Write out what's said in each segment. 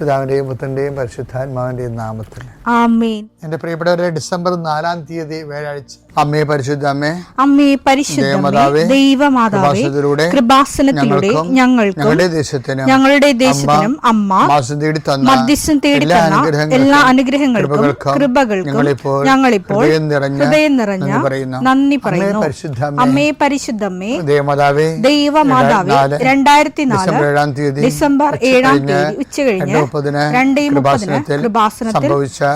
പിതാവിന്റെയും പുത്രന്റെയും പരിശുദ്ധാത്മാവിന്റെയും നാമത്തിൽ. എന്റെ പ്രിയപ്പെട്ടവരെ ഡിസംബർ നാലാം തീയതി വ്യാഴാഴ്ച. അമ്മേ പരിശുദ്ധ അമ്മേ അമ്മേ പരിശുദ്ധമേ ദൈവമാതാവേ കൃപാസനത്തിലൂടെ ഞങ്ങൾക്കും ഞങ്ങളുടെ ദേശത്തിനും ഞങ്ങളുടെ ദേശത്തിനും അമ്മ മാസം തേടി തന്ന മധ്യസ്ഥം തേടി എല്ലാ തന്ന അനുഗ്രഹങ്ങൾക്കും, എല്ലാ അനുഗ്രഹങ്ങൾക്കും കൃപകൾക്കും ഞങ്ങളിപ്പോൾ ഹൃദയം നിറഞ്ഞ നന്ദി പറയുന്നു. അമ്മേ പരിശുദ്ധ അമ്മേ, അമ്മേ പരിശുദ്ധമ്മേ ദൈവമാതാവേ ദൈവമാതാവേ രണ്ടായിരത്തി നാല് ഡിസംബർ ഏഴാം തീയതി ഉച്ച കഴിഞ്ഞ് ഉച്ചകഴിഞ്ഞ് മുപ്പതിന്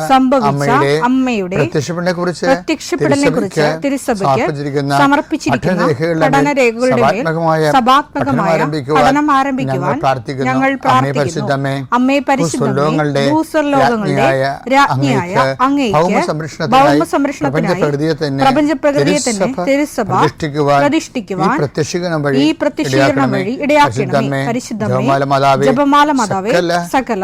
സംഭവിച്ച അമ്മയുടെ പ്രത്യക്ഷപ്പെടനെ കുറിച്ച് പ്രത്യക്ഷപ്പെടലിനെ കുറിച്ച് തിരുസഭയ്ക്ക് സമർപ്പിച്ചിരിക്കുന്ന പഠനരേഖകളുടെ രേഖകളുടെ സഭാത്മകമായ പഠനം ആരംഭിക്കുവാൻ ഞങ്ങൾ പ്രാർത്ഥിക്കുന്നു. അമ്മേ പരിശുദ്ധമേ ഭൂസ്വർലോകങ്ങളുടെ രാജ്ഞിയായ അങ്ങേക്ക് ഭൗമ സംരക്ഷണത്തിനായി പ്രപഞ്ച പ്രകൃതിയെ തന്നെ തിരുസഭ പ്രതിഷ്ഠിക്കുവാൻ ഈ പ്രത്യക്ഷീകരണം വഴി ഇടയാക്കണമേ. പരിശുദ്ധമേ ജപമാല മാതാവേ സകല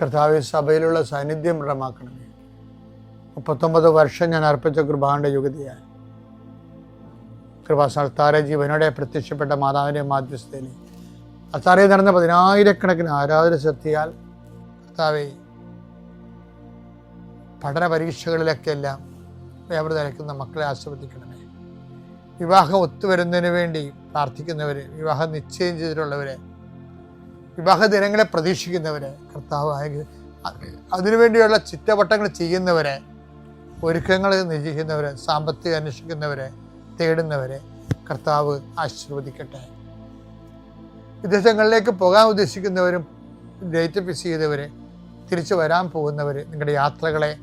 കർത്താവെ സഭയിലുള്ള സാന്നിധ്യം ദൃഢമാക്കണമേ. മുപ്പത്തൊമ്പത് വർഷം ഞാൻ അർപ്പിച്ച കൃപാന്റെ യുഗതിയായി കൃപാസ്ഥാന ജീവനോടെ പ്രത്യക്ഷപ്പെട്ട മാതാവിന്റെ മാധ്യസ്ഥയിൽ അത്താറയിൽ നടന്ന പതിനായിരക്കണക്കിന് ആരാധന ശക്തിയാൽ കർത്താവെ പഠന പരീക്ഷകളിലൊക്കെയെല്ലാം എല്ലാം വ്യാപൃതരക്കുന്ന മക്കളെ ആസ്വദിക്കണമേ വിവാഹം ഒത്തുവരുന്നതിന് വേണ്ടി പ്രാർത്ഥിക്കുന്നവർ വിവാഹം നിശ്ചയം ചെയ്തിട്ടുള്ളവരെ വിവാഹ ദിനങ്ങളെ പ്രതീക്ഷിക്കുന്നവരെ കർത്താവ് അതിനുവേണ്ടിയുള്ള ചിറ്റവട്ടങ്ങൾ ചെയ്യുന്നവരെ ഒരുക്കങ്ങൾ നിശ്ചയിക്കുന്നവരെ സാമ്പത്തിക അന്വേഷിക്കുന്നവരെ തേടുന്നവരെ കർത്താവ് ആശീർവദിക്കട്ടെ. വിദേശങ്ങളിലേക്ക് പോകാൻ ഉദ്ദേശിക്കുന്നവരും ഡേറ്റ് ഫിക്സ് ചെയ്തവർ തിരിച്ചു വരാൻ പോകുന്നവർ നിങ്ങളുടെ യാത്രകളെ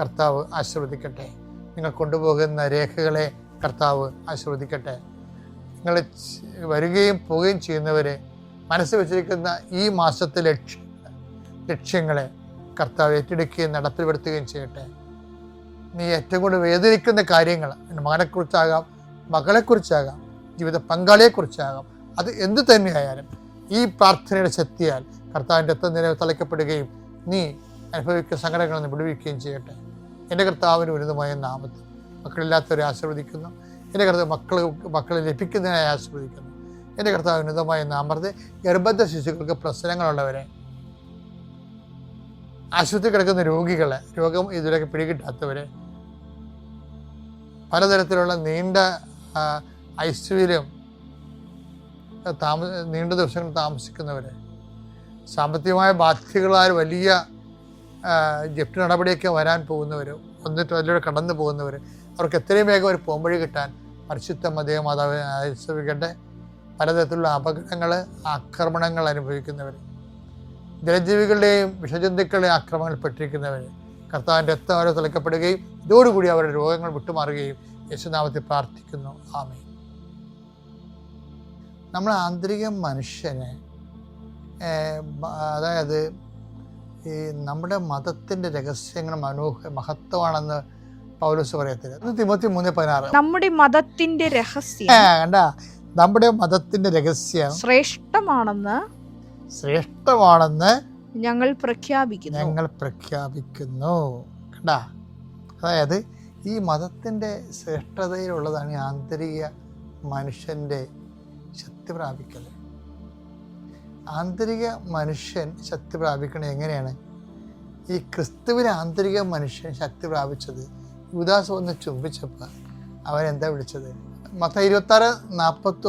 കർത്താവ് ആശീർവദിക്കട്ടെ. നിങ്ങൾ കൊണ്ടുപോകുന്ന രേഖകളെ കർത്താവ് ആശീർവദിക്കട്ടെ. നിങ്ങൾ വരികയും പോവുകയും ചെയ്യുന്നവരെ മനസ്സ് വെച്ചിരിക്കുന്ന ഈ മാസത്തെ ലക്ഷ്യ ലക്ഷ്യങ്ങളെ കർത്താവ് ഏറ്റെടുക്കുകയും നടപ്പിൽപ്പെടുത്തുകയും ചെയ്യട്ടെ. നീ ഏറ്റവും കൂടുതൽ വേദനിക്കുന്ന കാര്യങ്ങൾ മകനെക്കുറിച്ചാകാം മകളെക്കുറിച്ചാകാം ജീവിത പങ്കാളിയെക്കുറിച്ചാകാം അത് എന്തു തന്നെയായാലും ഈ പ്രാർത്ഥനയുടെ ശക്തിയാൽ കർത്താവിന്റെ രക്തം നിലവിൽ തളയ്ക്കപ്പെടുകയും നീ അനുഭവിക്കുന്ന സങ്കടങ്ങളിൽ നിന്ന് വിടുവിക്കുകയും ചെയ്യട്ടെ. എന്റെ കർത്താവിന് ഉന്നതമായ നാമത്തിൽ മക്കളില്ലാത്തവരെ ആശീർവദിക്കുന്നു. എന്റെ കർത്താവ് മക്കൾ മക്കളെ ലഭിക്കുന്നതിനായി ആശീർവദിക്കുന്നു. എന്റെ കർത്താവ് ഉന്നതമായ നാമത്തെ ഗർഭസ്ഥ ശിശുക്കൾക്ക് പ്രശ്നങ്ങളുള്ളവരെ. ആശുപത്രി കിടക്കുന്ന രോഗികളെ രോഗം ഇതിലൊക്കെ പിടികിട്ടാത്തവരെ പലതരത്തിലുള്ള നീണ്ട ഐശ്വര്യം താമ നീണ്ട ദിവസങ്ങൾ താമസിക്കുന്നവരെ സാമ്പത്തികമായ ബാധ്യതകളാൽ വലിയ ജപ്തി നടപടിയൊക്കെ വരാൻ പോകുന്നവർ ഒന്നിട്ട് അതിലൂടെ കടന്നു പോകുന്നവർ അവർക്ക് എത്രയും വേഗം ഒരു പോംവഴി കിട്ടാൻ പരിശുദ്ധ മതേ മാതാവ് ആശ്രയിക്കട്ടെ പലതരത്തിലുള്ള അപകടങ്ങൾ ആക്രമണങ്ങൾ അനുഭവിക്കുന്നവർ ജലജീവികളുടെയും വിഷജന്തുക്കളുടെയും ആക്രമണങ്ങൾ പെട്ടിരിക്കുന്നവർ കർത്താവിന്റെ രക്തം അവരെ തിളക്കപ്പെടുകയും ഇതോടുകൂടി അവരുടെ രോഗങ്ങൾ വിട്ടുമാറുകയും യേശുനാമത്തിൽ പ്രാർത്ഥിക്കുന്നു. ആമേ നമ്മൾ ആന്തരിക മനുഷ്യനെ അതായത് ഈ നമ്മുടെ മതത്തിന്റെ രഹസ്യങ്ങൾ മനോഹ മഹത്വമാണെന്ന് പൗലോസ് പറയത്തില്ല. തിമത്തി മൂന്ന് പതിനാറ്. നമ്മുടെ മതത്തിന്റെ രഹസ്യം. കണ്ട? നമ്മുടെ മതത്തിന്റെ രഹസ്യം ശ്രേഷ്ഠമാണെന്ന് ശ്രേഷ്ഠമാണെന്ന് ഞങ്ങൾ പ്രഖ്യാപിക്കുന്നു. ഞങ്ങൾ പ്രഖ്യാപിക്കുന്നു. കണ്ടാ? അതായത് ഈ മതത്തിന്റെ ശ്രേഷ്ഠതയിലുള്ളതാണ് ഈ ആന്തരിക മനുഷ്യന്റെ ശക്തി പ്രാപിക്കൽ ആന്തരിക മനുഷ്യൻ ശക്തി പ്രാപിക്കണത് എങ്ങനെയാണ്? ഈ ക്രിസ്തുവിന് ആന്തരിക മനുഷ്യൻ ശക്തി പ്രാപിച്ചത് യുദാസ് ഒന്ന് ചുംബിച്ചപ്പോൾ അവൻ എന്താ വിളിച്ചത്? മത്ത ഇരുപത്താറ്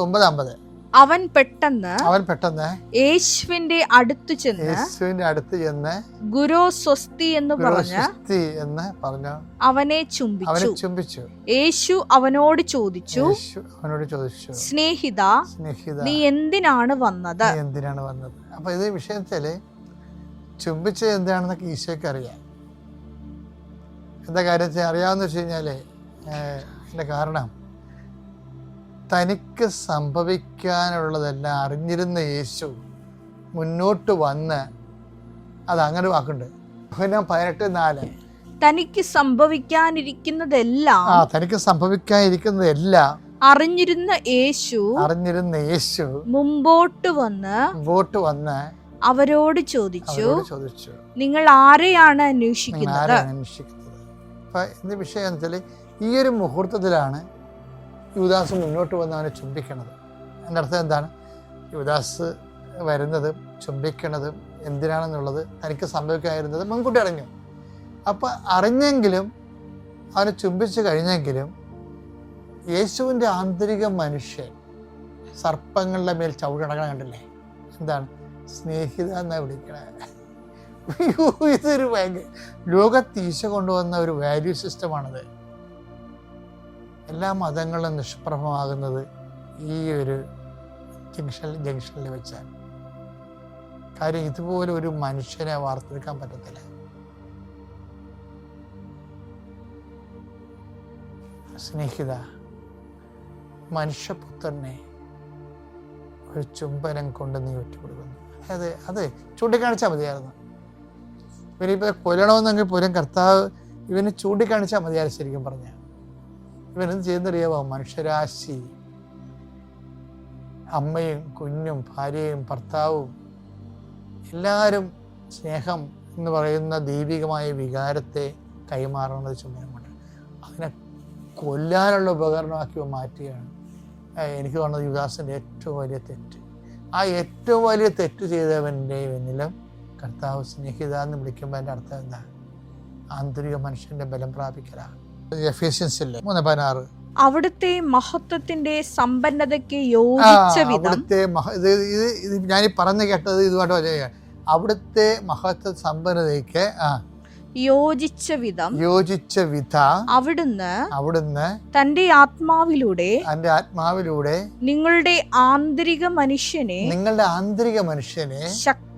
ഒമ്പത് അമ്പത്. അവൻ പെട്ടെന്ന് അവൻ പെട്ടെന്ന് യേശുവിന്റെ അടുത്തു ചെന്ന് യേശുവിന്റെ അടുത്ത് ചെന്ന് ഗുരു സ്വസ്തി എന്ന് പറഞ്ഞ് സ്വസ്തി എന്ന് പറഞ്ഞു അവനെ അവനെ ചുംബിച്ചു. ചുംബിച്ചു. യേശു അവനോട് ചോദിച്ചു അവനോട് ചോദിച്ചു സ്നേഹിത സ്നേഹിത നീ എന്തിനാണ് വന്നത്? എന്തിനാണ് വന്നത്? അപ്പൊ ഇത് വിഷയം വെച്ചാൽ ചുംബിച്ചത് എന്താണെന്നൊക്കെ ഈശോയ്ക്ക് അറിയാം. എന്താ കാര്യം അറിയാവുന്ന വെച്ച് കഴിഞ്ഞാൽ കാരണം തനിക്ക് സംഭവിക്കാനുള്ളതെല്ലാം അറിഞ്ഞിരുന്ന യേശു മുന്നോട്ട് വന്ന് അത് അങ്ങനെ വാക്കുണ്ട്. പതിനെട്ട് നാല്. തനിക്ക് സംഭവിക്കാനിരിക്കുന്നതെല്ലാം ആ തനിക്ക് സംഭവിക്കാനിരിക്കുന്നതെല്ലാം അറിഞ്ഞിരുന്ന യേശു അറിഞ്ഞിരുന്ന യേശു മുമ്പോട്ട് വന്ന് മുമ്പോട്ട് വന്ന് അവരോട് ചോദിച്ചു ചോദിച്ചു. നിങ്ങൾ ആരെയാണ് അന്വേഷിക്കുന്നത്? അന്വേഷിക്കുന്നത്? വിഷയം വെച്ചാൽ ഈ ഒരു മുഹൂർത്തത്തിലാണ് യുവദാസ് മുന്നോട്ട് വന്ന് അവനെ ചുംബിക്കണത്. എന്റെ അർത്ഥം എന്താണ്? യുവദാസ് വരുന്നതും ചുംബിക്കണതും എന്തിനാണെന്നുള്ളത് തനിക്ക് സംഭവിക്കാതിരുന്നത് മുൻകൂട്ടി അറിഞ്ഞു. അപ്പോൾ അറിഞ്ഞെങ്കിലും അവനെ ചുംബിച്ച് കഴിഞ്ഞെങ്കിലും യേശുവിന്റെ ആന്തരിക മനുഷ്യൻ സർപ്പങ്ങളുടെ മേൽ ചവിടണക്കണം കണ്ടില്ലേ? എന്താണ്? സ്നേഹിത എന്നാ വിളിക്കണേ. ഇതൊരു ഭയങ്കര ലോകത്ത് ഈശോ കൊണ്ടുവന്ന ഒരു വാല്യൂ സിസ്റ്റമാണത് എല്ലാ മതങ്ങളും നിഷ്പ്രഭമാകുന്നത് ഈ ഒരു ജംഗ്ഷൻ ജംഗ്ഷനിൽ വെച്ചാൽ കാര്യം ഇതുപോലെ ഒരു മനുഷ്യനെ വാർത്തെടുക്കാൻ പറ്റത്തില്ല. സ്നേഹിത മനുഷ്യപുത്രനെ ഒരു ചുംബനം കൊണ്ട് നീ ഒറ്റുകൊടുക്കുന്നു അതായത് അത് ചൂണ്ടിക്കാണിച്ചാൽ മതിയായിരുന്നു. ഇവനിപ്പോൾ കൊല്ലണമെന്നെങ്കിൽ പോലും കർത്താവ് ഇവന് ചൂണ്ടിക്കാണിച്ചാൽ മതിയായിരുന്നു ശരിക്കും പറഞ്ഞ ഇവനെന്ത് ചെയ്യുന്നറിയാവോ? മനുഷ്യരാശി. അമ്മയും കുഞ്ഞും ഭാര്യയും ഭർത്താവും എല്ലാവരും സ്നേഹം എന്ന് പറയുന്ന ദൈവികമായ വികാരത്തെ കൈമാറുന്നത് ചുമതലമുണ്ട് അതിനെ കൊല്ലാനുള്ള ഉപകരണമാക്കി മാറ്റുകയാണ്. എനിക്ക് തോന്നുന്നത് യുദാസിന്റെ ഏറ്റവും വലിയ തെറ്റ്. ആ ഏറ്റവും വലിയ തെറ്റ് ചെയ്തവന്റെ എന്നിലും കർത്താവ് സ്നേഹിത എന്ന് വിളിക്കുമ്പോൾ എന്റെ അർത്ഥം എന്താ? ആന്തരിക മനുഷ്യന്റെ ബലം പ്രാപിക്കലാണ് എഫിഷ്യൻസില്ലേ മൂന്ന് പതിനാറ്. അവിടുത്തെ മഹത്വത്തിന്റെ സമ്പന്നതയ്ക്ക് യോജിച്ച വിധം അവിടുത്തെ ഇത് ഞാൻ പറഞ്ഞു കേട്ടത് ഇതുമായിട്ട് അവിടുത്തെ മഹത്വ സമ്പന്നതയ്ക്ക് ആ. യോജിച്ച വിധം യോജിച്ച വിധ അവിടുന്ന് അവിടുന്ന് തന്റെ ആത്മാവിലൂടെ തന്റെ ആത്മാവിലൂടെ നിങ്ങളുടെ ആന്തരിക മനുഷ്യനെ നിങ്ങളുടെ ആന്തരിക മനുഷ്യനെ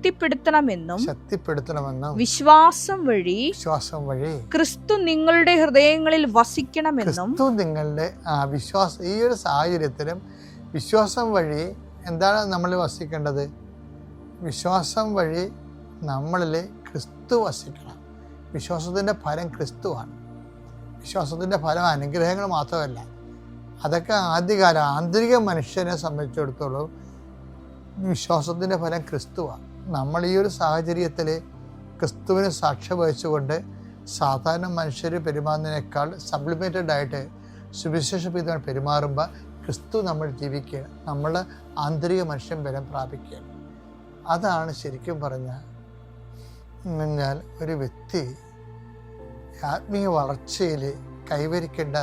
ശക്തിപ്പെടുത്തണമെന്നും ശക്തിപ്പെടുത്തണമെന്നും വിശ്വാസം വഴി വിശ്വാസം വഴി ക്രിസ്തു നിങ്ങളുടെ ഹൃദയങ്ങളിൽ വസിക്കണമെന്നും ക്രിസ്തു നിങ്ങളുടെ ആ വിശ്വാസം ഈ ഒരു സാഹചര്യത്തിലും വിശ്വാസം വഴി എന്താണ് നമ്മൾ വസിക്കേണ്ടത്? വിശ്വാസം വഴി നമ്മളിൽ ക്രിസ്തു വസിക്കണം. വിശ്വാസത്തിന്റെ ഫലം ക്രിസ്തുവാണ്. വിശ്വാസത്തിന്റെ ഫലം അനുഗ്രഹങ്ങൾ മാത്രമല്ല. അതൊക്കെ ആദ്യകാല ആന്തരിക മനുഷ്യനെ സംബന്ധിച്ചിടത്തോളം വിശ്വാസത്തിന്റെ ഫലം ക്രിസ്തുവാണ്. നമ്മൾ ഈ ഒരു സാഹചര്യത്തിൽ ക്രിസ്തുവിന് സാക്ഷ്യം വഹിച്ചുകൊണ്ട് സാധാരണ മനുഷ്യർ പെരുമാറുന്നതിനേക്കാൾ സപ്ലിമെന്റഡ് ആയിട്ട് സുവിശേഷ പിതാവ് പെരുമാറുമ്പോൾ ക്രിസ്തു നമ്മൾ ജീവിക്കുക നമ്മൾ ആന്തരിക മനുഷ്യൻ ബലം പ്രാപിക്കുക. അതാണ് ശരിക്കും പറഞ്ഞാൽ കഴിഞ്ഞാൽ ഒരു വ്യക്തി ആത്മീയ വളർച്ചയിൽ കൈവരിക്കേണ്ട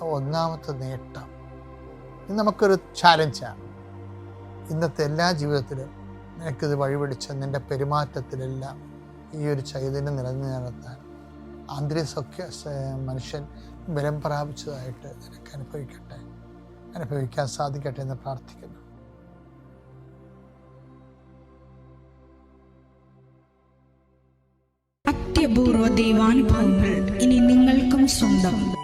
ഒന്നാമത്തെ നേട്ടം. ഇത് നമുക്കൊരു ചാലഞ്ചാണ് ഇന്നത്തെ എല്ലാ ജീവിതത്തിലും നിനക്കിത് വഴിപിടിച്ച നിന്റെ പെരുമാറ്റത്തിലെല്ലാം ഈ ഒരു ചൈതന്യം നിലനിർത്താൻ നിർത്താൻ ആന്തരിക സൗഖ്യ മനുഷ്യൻ ബലം പ്രാപിച്ചതായിട്ട് നിനക്ക് അനുഭവിക്കട്ടെ. അനുഭവിക്കാൻ സാധിക്കട്ടെ എന്ന് പ്രാർത്ഥിക്കുന്നു. അത്യപൂർവ ദൈവാനുഭവങ്ങൾ ഇനി നിങ്ങൾക്കും സ്വന്തം.